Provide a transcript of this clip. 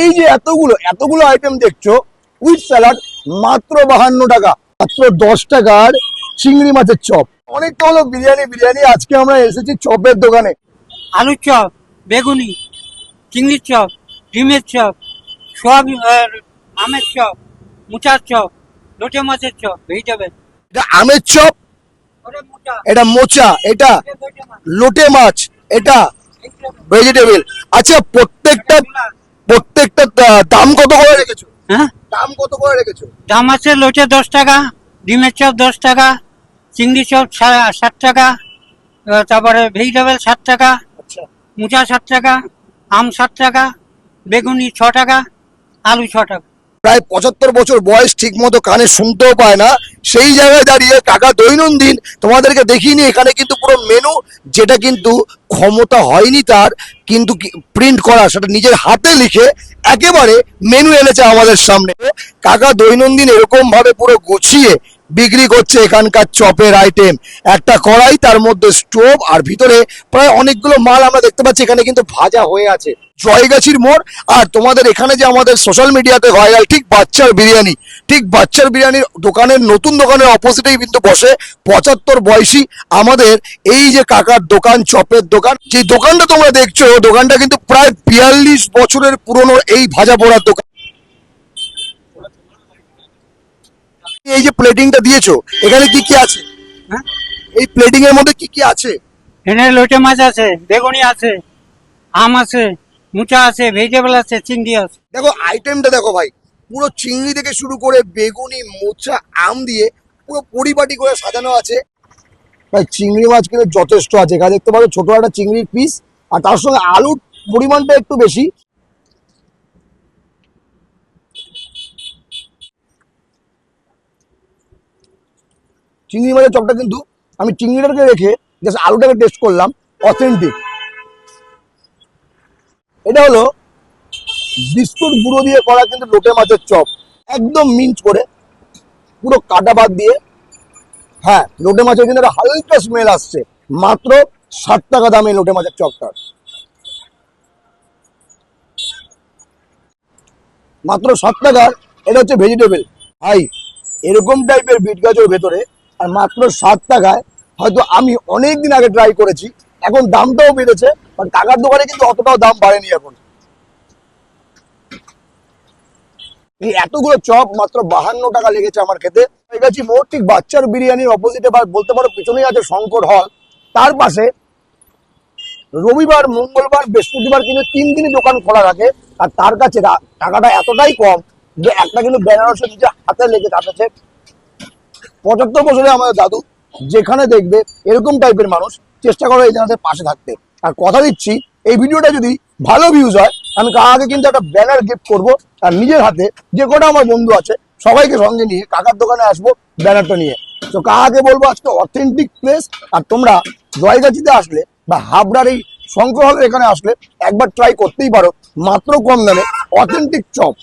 এই যে এতগুলো এতগুলো আইটেম দেখছ উইথ স্যালাড মাত্র বাহান্ন টাকা মাত্র দশ টাকার চিংড়ি মাছের চপ। অনেকটা হলো বিরিয়ানি বিরিয়ানি আজকে আমরা এসেছি চপের দোকানে। আলুর চপ বেগুনি চিংড়ির চপ ডিমের চপ আর আমের চপ মুচার চপ লোটে মাছের চপ ভেজিটেবল এটা আমের চপ এটা মোচা এটা লোটে মাছ। এটা ভেজিটেবল আচ্ছা প্রত্যেকটা প্রত্যেকটা দাম কত করে রেখেছো? হ্যাঁ দাম কত করে রেখেছো? দাম আছে লোটে দশ টাকা ডিমের চপ দশ টাকা চিংড়ি চপ ষাট টাকা তারপরে ভেজিটেবল ষাট টাকা আচ্ছা। মুচা ষাট টাকা আম ষাট টাকা বেগুনি ছ টাকা আলু ছ টাকা। প্রায় পঁচাত্তর বছর বয়স ঠিক মতো কানে শুনতেও পায় না। সেই জায়গায় দাঁড়িয়ে টাকা দৈনন্দিন তোমাদেরকে দেখিনি এখানে কিন্তু পুরো মেনু যেটা কিন্তু ক্ষমতা হয়নি তার, কিন্তু প্রিন্ট করা, সেটা নিজের হাতে লিখে একেবারে মেনু এনেছে আমাদের সামনে। কাকা দৈনন্দিন এরকমভাবে পুরো গুছিয়ে বিক্রি করছে এখানকার চপের আইটেম একটা কড়াই, তার মধ্যে স্টোভ আর ভিতরে প্রায় অনেকগুলো মাল আমরা দেখতে পাচ্ছি, এখানে কিন্তু ভাজা হয়ে আছে। জয়গাছির মোড় আর তোমাদের এখানে যে আমাদের সোশ্যাল মিডিয়াতে ভাইরাল ঠিক বাচ্চার বিরিয়ানি। ঠিক বাচ্চার বিরিয়ানির দোকানের, নতুন দোকানের অপোজিটেই কিন্তু বসে পঁচাত্তর বয়সী আমাদের এই যে কাকার দোকান, চপের দোকান। যে দোকানটা তোমরা দেখছ, দোকানটা কিন্তু প্রায় বিয়াল্লিশ বছরের পুরনো এই ভাজা পোড়ার দোকান। এই যে প্লেটিংটা দিয়েছ এখানে কি কি আছে? হ্যাঁ? এই প্লেটিং এর মধ্যে কি কি আছে? এখানে লোটে মাছ আছে বেগুনি আছে আম আছে মুচা আছে ভেজিটেবল আছে চিংড়ি আছে। দেখো আইটেমটা দেখো ভাই পুরো চিংড়ি থেকে শুরু করে বেগুনি মোচা আম দিয়ে পুরো পরিপাটি করে সাজানো আছে। ভাই চিংড়ি মাছ কিন্তু যথেষ্ট আছে। এখানে দেখতে পাচ্ছ ছোট একটা চিংড়ির পিস আর তার সঙ্গে আলুর পরিমাণটা একটু বেশি। চিংড়ি মাছের চপটা কিন্তু আমি চিংড়িটাকে রেখে জাস্ট আলুটাকে টেস্ট করলাম অথেন্টিক এটা হলো বিস্কুট গুঁড়ো দিয়ে করা কিন্তু লোটে মাছের চপ। একদম মিন্চ করে, পুরো কাটা বাদ দিয়ে। হ্যাঁ লোটে মাছের কিন্তু একটা হালকা স্মেল আসছে। মাত্র ষাট টাকা দামে লোটে মাছের চপটার মাত্র ষাট টাকার এটা হচ্ছে ভেজিটেবল ভাই, এরকম টাইপের বিট গাছের ভেতরে আর মাত্র ষাট টাকায় হয়তো আমি অনেক দিন আগে ট্রাই করেছি, এখন দামটাও বেড়েছে বাট কাকার দোকানে কিন্তু অতটাও দাম বাড়েনি এখন। এই এতগুলো চপ মাত্র বাহান্ন টাকা লেগেছে আমার খেতে। মোট ঠিক বাচ্চার বিরিয়ানির অপোজিটে বা বলতে পারো পিছনেই আছে শঙ্কর হল তার পাশে রবিবার, মঙ্গলবার, বৃহস্পতিবার কিন্তু তিন দিনই দোকান খোলা থাকে, আর তার কাছে টাকাটা এতটাই কম যে একটা কিন্তু বেনারসের নিজে হাতে লেগে কাটেছে পঁচাত্তর বছরে আমাদের দাদু যেখানে দেখবে এরকম টাইপের মানুষ চেষ্টা করো এই জায়গাতে পাশে থাকতে। আর কথা দিচ্ছি, এই ভিডিওটা যদি ভালো ভিউজ হয়, আমি কাকাকে কিন্তু একটা ব্যানার গিফট করব আর নিজের হাতে যে কটা আমার বন্ধু আছে, সবাইকে সঙ্গে নিয়ে কাকার দোকানে আসব ব্যানারটা নিয়ে। তো কাকাকে বলব, আজকে অথেন্টিক প্লেস আর তোমরা জয়গাছিতে আসলে বা হাবড়ার এই শঙ্কর এখানে আসলে একবার ট্রাই করতেই পারো, মাত্র কম দামে অথেন্টিক চপ